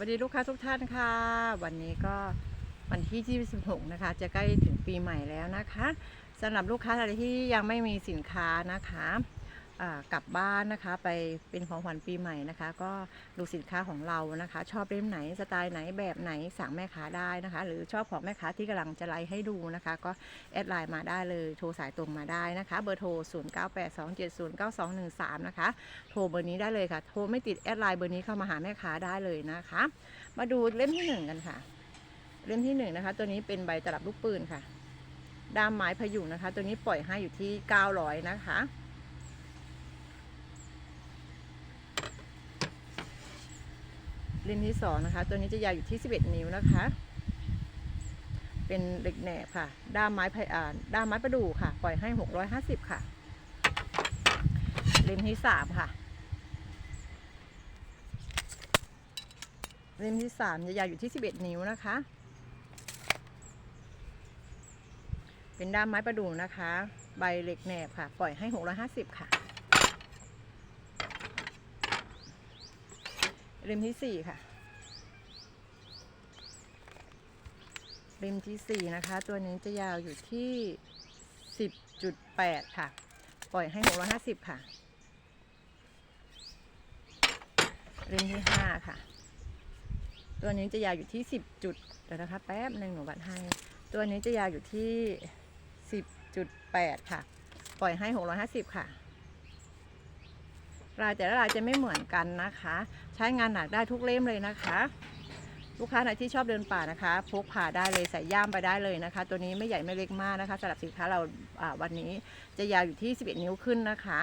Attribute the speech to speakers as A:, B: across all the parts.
A: วัสดีลูกค้าทุกท่านค่ะ วันนี้ก็วันที่ 26 นะคะ จะใกล้ถึงปีใหม่แล้วนะคะสำหรับลูกค้าอะไรที่ยังไม่มีสินค้านะคะ กลับบ้านนะคะ ไปเป็นของขวัญปีใหม่นะคะ ก็ดูสินค้าของเรานะคะ ชอบเล่มไหนสไตล์ไหนแบบไหนสั่งแม่ค้าได้นะคะ หรือชอบของแม่ค้าที่กำลังจะไลฟ์ให้ดูนะคะ ก็แอดไลน์มาได้เลยโทรสายตรงมาได้นะคะ เบอร์โทร 0982709213 นะคะ โทรเบอร์นี้ได้เลยค่ะ โทรไม่ติดแอดไลน์เบอร์นี้เข้ามาหาแม่ค้าได้เลยนะคะ มาดูเล่มที่หนึ่งกันค่ะ เล่มที่หนึ่งนะคะ ตัวนี้เป็นใบตลับลูกปืนค่ะด้ามไม้พยุงนะคะ ตัวนี้ปล่อยให้อยู่ที่ 900 นะคะ เล่มที่สองนะคะ ตัวนี้จะยาวอยู่ที่ 11 นิ้วนะคะ เป็นเหล็กแหนบค่ะ ด้ามไม้พยอ่าด้ามไม้ประดู่ค่ะ ปล่อยให้ 650 ค่ะ เล่มที่สามค่ะ เล่มที่สามจะยาวอยู่ที่ 11 นิ้วนะคะ เป็นด้ามไม้ประดู่นะคะ ใบเหล็กแหนบค่ะ ปล่อยให้ 650 ค่ะ เล่มที่สี่ค่ะเล่มที่สี่นะคะ ตัวนี้จะยาวอยู่ที่10.8ค่ะ ปล่อยให้650ค่ะเล่มที่ห้าค่ะ ตัวนี้จะยาวอยู่ที่10จุดเดี๋ยวนะคะแป๊บหนึ่งหนูบัดให้ ตัวนี้จะยาวอยู่ที่10.8ค่ะ ปล่อยให้650ค่ะ ลายแต่ละลายจะไม่เหมือนกันนะคะ ใช้งานหนักได้ทุกเล่มเลยนะคะ ลูกค้าไหนที่ชอบเดินป่านะคะพกผ่าได้เลยใส่ย่ามไปได้เลยนะคะ ตัวนี้ไม่ใหญ่ไม่เล็กมากนะคะสำหรับสินค้าเราาวันนี้จะยาวอยู่ที่ 11 นิ้วขึ้นนะคะ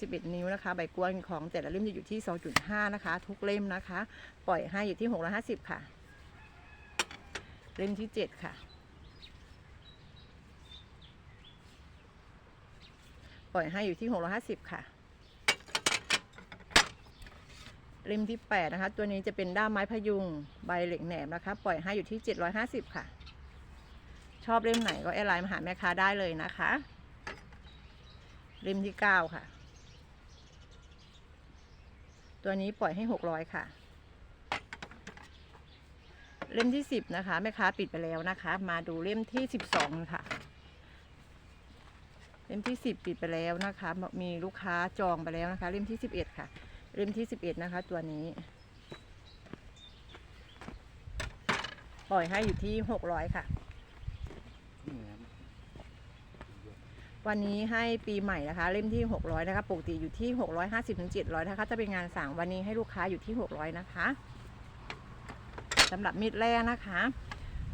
A: 11 นิ้วนะคะ ใบกวนของแต่ละเล่มจะอยู่ที่ 2.5 นะคะ ทุกเล่มนะคะ ปล่อยให้อยู่ที่ 650 ค่ะ เล่มที่ 7 ค่ะ ปล่อยให้อยู่ที่ 650 ค่ะเล่มที่ 8 นะคะ ตัวนี้จะเป็นด้ามไม้พยุงใบเหล็กแหนบนะคะ ปล่อยให้อยู่ที่ 750 ค่ะ ชอบเล่มไหนก็แอดไลน์มาหาแม่ค้าได้เลยนะคะเล่มที่ 9 ค่ะ ตัวนี้ปล่อยให้ 600 ค่ะเล่มที่ 10 นะคะ แม่ค้าปิดไปแล้วนะคะ มาดูเล่มที่ 12 ค่ะ ล่มที่ 10 ปิดไปแล้วนะคะ มีลูกค้าจองไปแล้วนะคะ เล่มที่ 11 ค่ะ เล่มที่ 11 นะคะ ตัวนี้ ปล่อยให้อยู่ที่ 600 ค่ะ วันนี้ให้ปีใหม่นะคะ เล่มที่ 600 นะคะ ปกติอยู่ที่ 650ถึง700 นะคะ ถ้าเป็นงานสั่งวันนี้ให้ลูกค้าอยู่ที่ 600 นะคะสำหรับมีดแร่นะคะ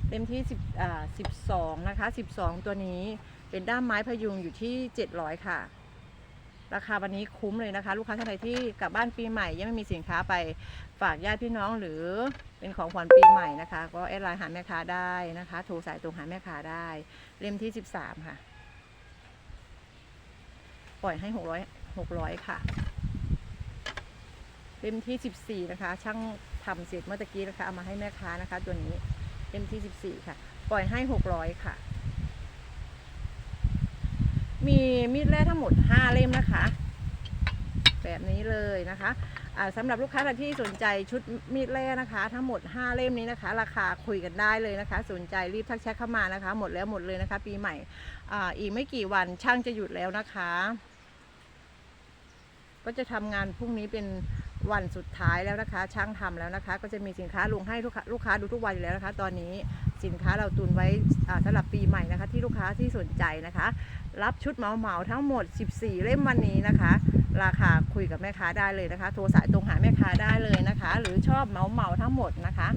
A: เล่มที่10อ่า12 นะคะ 12 ตัวนี้ เป็นด้ามไม้พยุงอยู่ที่ 700 ค่ะ ราคาวันนี้คุ้มเลยนะคะ ลูกค้าท่านใดที่กลับบ้านปีใหม่ ยังไม่มีสินค้าไปฝากญาติพี่น้องหรือเป็นของขวัญปีใหม่นะคะ ก็แอดไลน์หาแม่ค้าได้นะคะ โทรสายตรงหาแม่ค้าได้ เล่มที่ 13 ค่ะ ปล่อยให้ 600 600 ค่ะ เล่มที่ 14 นะคะ ช่างทำเสร็จเมื่อตะกี้นะคะ เอามาให้แม่ค้านะคะ ตัวนี้ เล่มที่ 14 ค่ะ ปล่อยให้ 600 ค่ะ มีมีดแร่ทั้งหมด 5 เล่มนะคะ แบบนี้เลยนะคะสำหรับลูกค้าที่สนใจชุดมีดแร่นะคะ ทั้งหมด 5 เล่มนี้นะคะ ราคาคุยกันได้เลยนะคะ สนใจรีบทักแชทเข้ามานะคะ หมดแล้วหมดเลยนะคะ ปีใหม่ออีกไม่กี่วันช่างจะหยุดแล้วนะคะ ก็จะทำงานพรุ่งนี้เป็นวันสุดท้ายแล้วนะคะ ช่างทำแล้วนะคะ ก็จะมีสินค้าลงให้ลูกค้าดูทุกวันอยู่แล้วนะคะ ตอนนี้ สินค้าเราตุนไว้สำหรับปีใหม่นะคะ ที่ลูกค้าที่สนใจนะคะ รับชุดเหมาเหมาทั้งหมด 14 เล่มวันนี้นะคะ ราคาคุยกับแม่ค้าได้เลยนะคะ โทรสายตรงหาแม่ค้าได้เลยนะคะ หรือชอบเหมาเหมาทั้งหมดนะคะ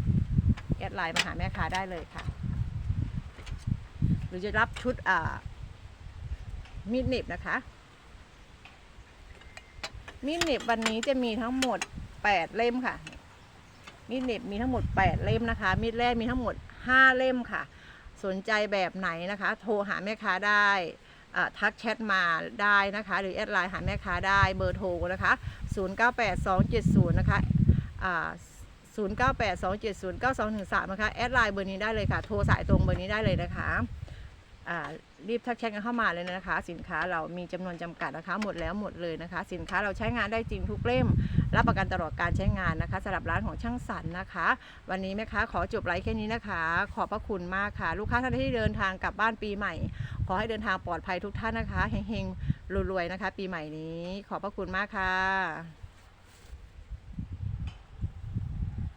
A: แอดไลน์มาหาแม่ค้าได้เลยค่ะ หรือจะรับชุดอ่ามีดเน็บนะคะมีดเน็บวันนี้จะมีทั้งหมด 8 เล่มค่ะมีดเน็บมีทั้งหมด 8 เล่มนะคะมีดแรกมีทั้งหมด 5 เล่มค่ะ สนใจแบบไหนนะคะ โทรหาแม่ค้าได้อ่าทักแชทมาได้นะคะ หรือแอดไลน์หาแม่ค้าได้เบอร์โทรนะคะ 098270 นะคะอ่า0982709213 นะคะ แอดไลน์เบอร์นี้ได้เลยค่ะ โทรสายตรงเบอร์นี้ได้เลยนะคะ รีบทักแชทกันเข้ามาเลยนะคะ สินค้าเรามีจำนวนจำกัดนะคะ หมดแล้วหมดเลยนะคะ สินค้าเราใช้งานได้จริงทุกเล่ม รับประกันตลอดการใช้งานนะคะสำหรับร้านของช่างสันนะคะ วันนี้แม่ค้าขอจบไลฟ์แค่นี้นะคะ ขอบพระคุณมากค่ะ ลูกค้าท่านที่เดินทางกลับบ้านปีใหม่ ขอให้เดินทางปลอดภัยทุกท่านนะคะเฮงๆรวยๆนะคะ ปีใหม่นี้ ขอบพระคุณมากค่ะ